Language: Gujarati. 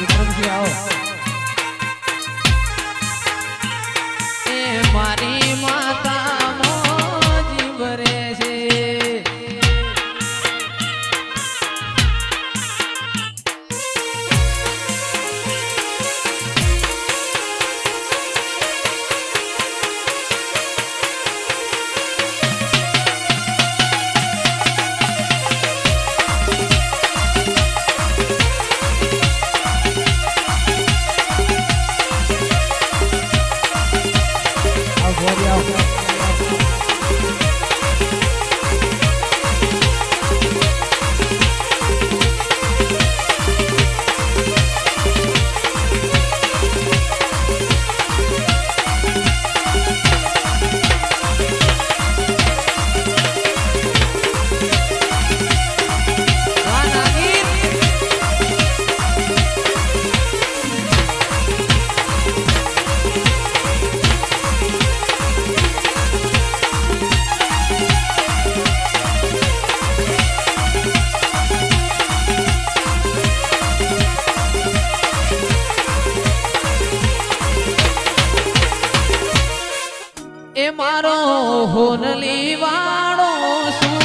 વિક્રમજી આવો એ મારો હોનલી વાળો શું